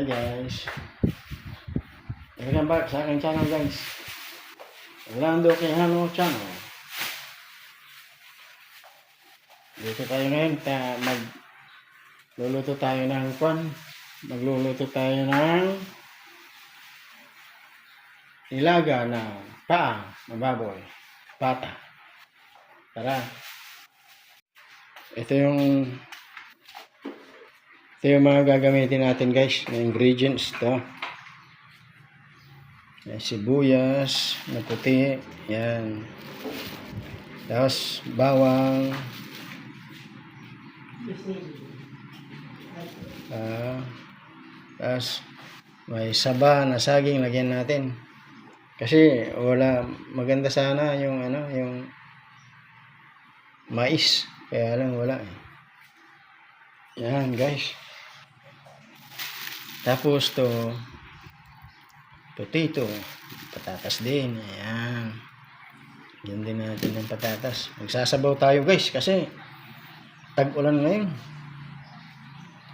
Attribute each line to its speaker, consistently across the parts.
Speaker 1: Hi guys. Welcome back sa aking channel guys. Orlando Quijano Channel. Dito tayo ngayon. Ta mag luluto tayo ng kwan. Magluluto tayo ng ilaga na paa ng baboy. Pata. Tara. Ito yung ito yung mga gagamitin natin guys, na ingredients to. Yan, sibuyas na puti, yan. Tapos bawang. Ah, tapos may saba na saging lagyan natin. Kasi wala maganda sana yung ano, yung mais. Kaya lang wala eh. Yan guys. Tapos to potato, patatas din. Ayan. Yan din natin ng patatas. Magsasabaw tayo guys kasi tag-ulan ngayon.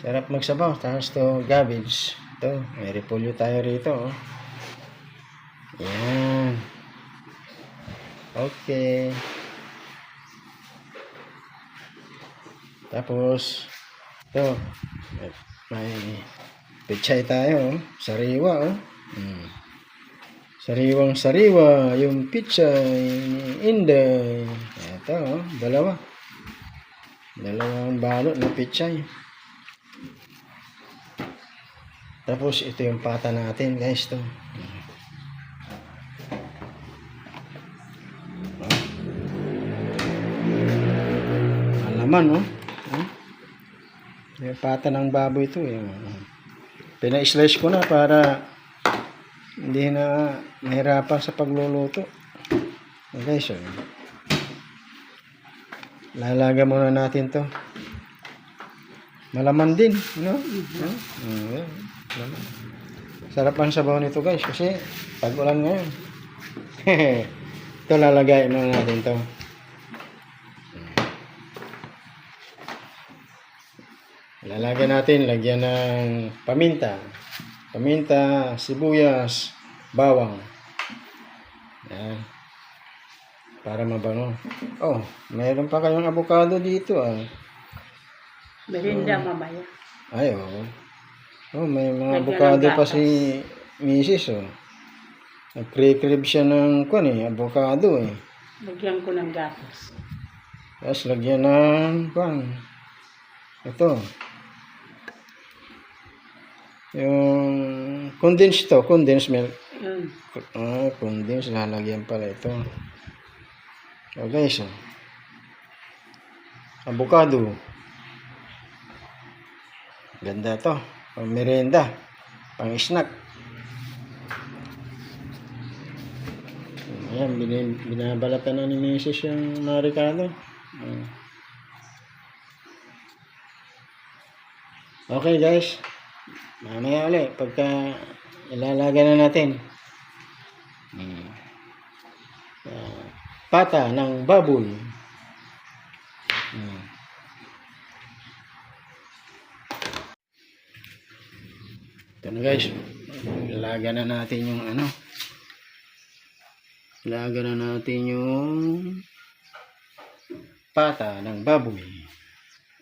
Speaker 1: Sarap magsabaw. Tapos to cabbage. Ito, may repolyo tayo rito. Oh. Ayan. Okay. Tapos, ito, may pechay tayo, oh. sariwa, oh. Hmm. Sariwang sariwa, yung pichay ni Inday. Ito, oh, dalawa. Dalawang balot na pichay. Tapos, ito yung pata natin, guys, to. Alaman, oh. Hmm? Yung pata ng baboy ito eh. Pina-slice ko na para hindi na mahirapan sa pagluluto. Okay, so. Lalaga muna natin to. Malaman din, no? No? Mm. Malaman. Sarap ang sabaw nito guys kasi tag-ulan ngayon. ito lalagay muna natin to. Lalagyan natin, lagyan ng paminta. Paminta, sibuyas, bawang. Yan. Para mabango. Oh, mayroon pa kayong avocado dito ah.
Speaker 2: Merinda mamaya.
Speaker 1: Ay, oh. Oh, may mga avocado pa si Mrs. oh. Nag-crib siya ng kwan eh, avocado eh.
Speaker 2: Lagyan ko ng gatas.
Speaker 1: Tapos lagyan ng kwan. Ito. Yung condensed to, condensed milk.
Speaker 2: Yun.
Speaker 1: Ah, condensed, lalagyan pala ito. O guys, oh. avocado. Ganda to. Pang merenda. Pang snack. Ayan, bin binabalatan na ni Mrs. yung maricano. Ah. Okay guys. Mamaya ulit pagka ilalaga na natin. Hmm. Ah, pata ng baboy. Hmm. Ito na guys. Ilaga na natin yung ano. Ilaga na natin yung pata ng baboy.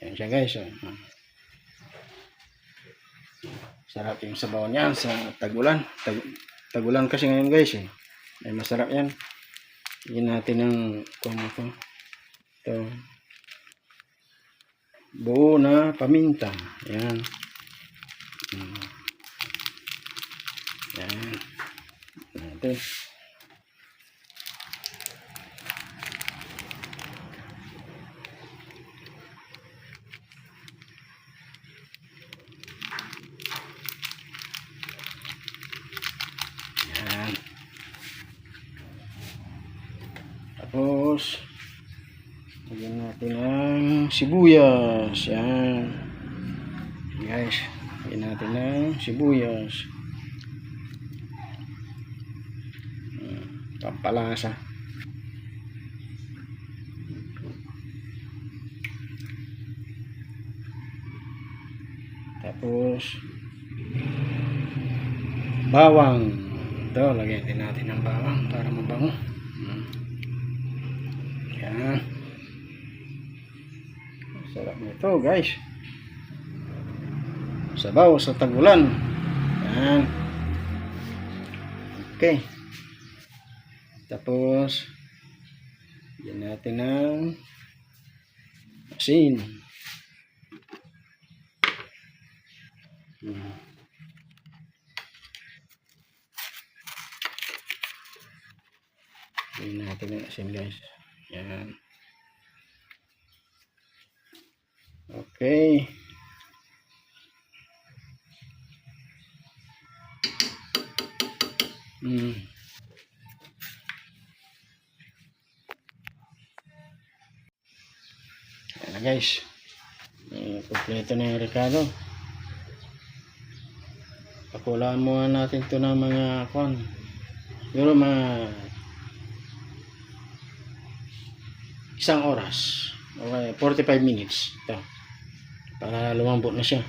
Speaker 1: Yan siya guys. Oh. Sarap yung sabaw niyan sa tagulan. Tag tagulan kasi ngayon guys eh. Ay masarap yan. Lagyan natin ng kung ito. Ito. Buo na paminta. Yan. Mm. Yan. Natin. Yan. Tapos, lagyan natin ng sibuyas. Yan. Guys, lagyan natin ng sibuyas. Pampalasa. Tapos, bawang. Ito, lagyan din natin ng bawang para mabango. Hmm. Yan. Sarap nito guys. Sabaw sa tagulan. Yan. Okay. Tapos, yan natin ng asin. Hmm. Yan natin ng asin guys. Yan. Okay. Hmm. Yan na guys. Kompleto na yung Ricardo. Pakulaan muna natin to ng mga kon. Siguro mga isang oras. Okay, 45 minutes. Ito. Para lumambot na siya.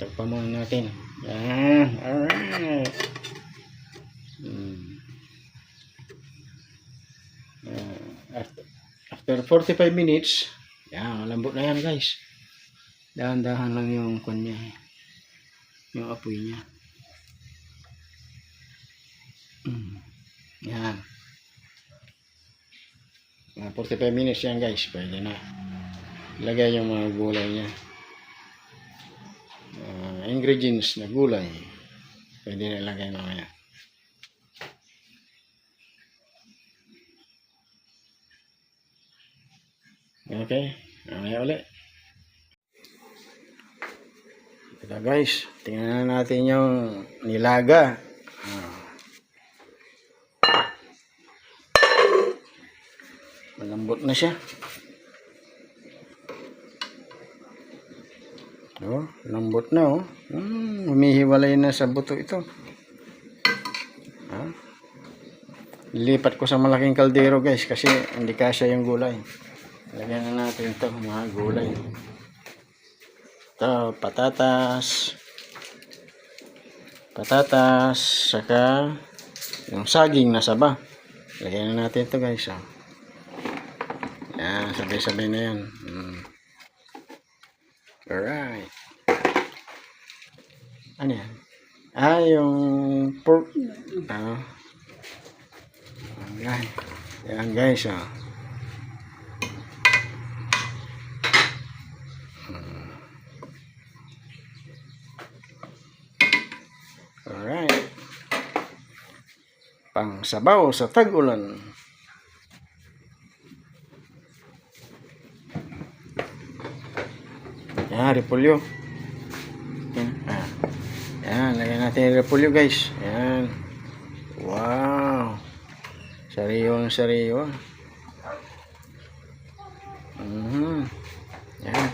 Speaker 1: Tagpa muna natin. Yan. Alright. Hmm. Uh, after, after 45 minutes, yan, malambot na yan guys. Dahan-dahan lang yung kanya. Yung apoy niya. Hmm. Yan. Mga 45 minutes yan guys. Pwede na. Ilagay yung mga gulay niya. Ah, ingredients na gulay. Pwede na ilagay mamaya. Okay. Mamaya ulit. Ito guys. Tingnan na natin yung nilaga. Ah. Malambot na siya. Oh, lambot na oh. Hmm, humihiwalay na sa buto ito. Ha? Lilipat ko sa malaking kaldero guys kasi hindi kasya yung gulay. Lagyan na natin ito mga gulay. Ito, patatas. Patatas, saka yung saging na saba. Lagyan na natin ito guys. Oh. Yan, sabay-sabay na yan. Hmm. Alright. Ano yan? Ah, yung pork. Ah. Ayan. Yan guys. Hmm. Alright. Pang sabaw sa tag-ulan. Repolyo. Yan, ah. Yan, lagyan natin repolyo guys. Yan. Wow. Sariwa ng sariwa. Mhm. Yan.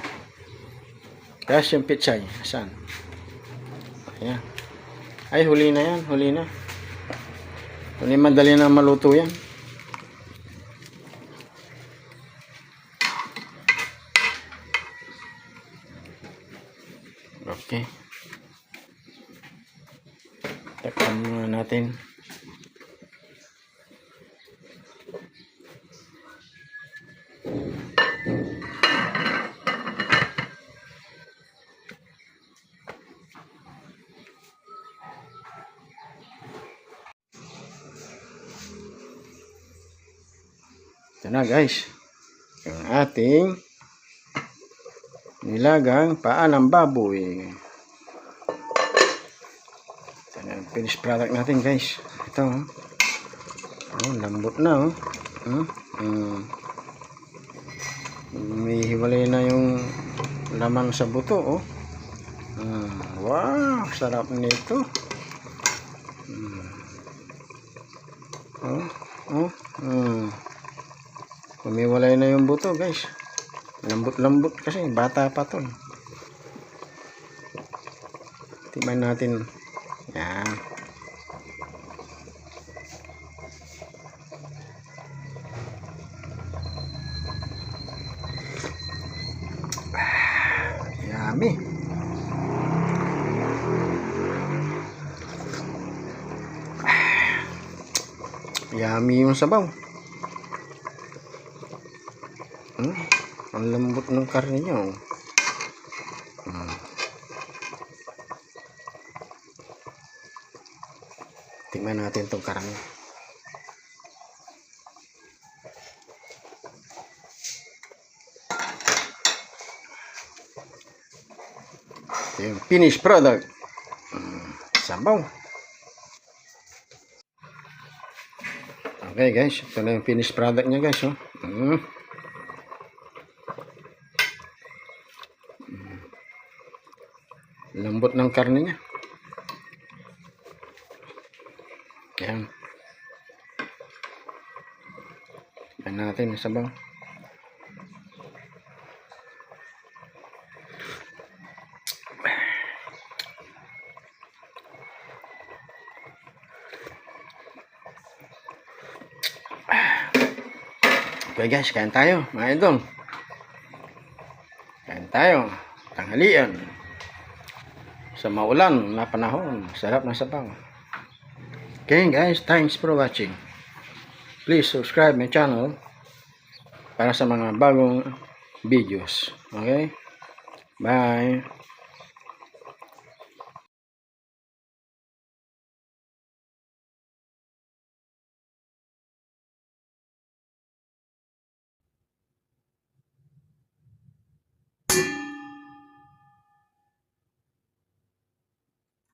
Speaker 1: Tapos yung pitsay. Saan? Ayan. Ay, huli na yan. Huli na. Huli madali na maluto yan. Okay. Takpan muna natin. Ito na guys. Yung ating nilagang paa ng baboy. Ito na yung finished product natin guys. Ito oh. Oh, lambot na oh. Hmm? Hmm. May hiwalay na yung laman sa buto oh. Hmm. Wow, sarap nito. Hmm. Oh, oh. Hmm. Kumiwalay na yung buto guys. Lambot-lambot kasi bata pa to. eh. Timan natin. Yan. Yummy yung sabaw. Hmm? Ang lambot ng karne niya. Hmm. Tingnan natin itong karne. Ito yung finished product. Hmm. Sabaw. Okay guys, ito na yung finished product niya guys. Oh. Mm. Lambot ng karne niya. Yan. Yan natin sa sabaw. Okay guys, kain tayo, mga idol. Kain tayo, tanghalian. Sa maulan na panahon, sarap na sabaw. Okay guys, thanks for watching. Please subscribe my channel para sa mga bagong videos. Okay? Bye!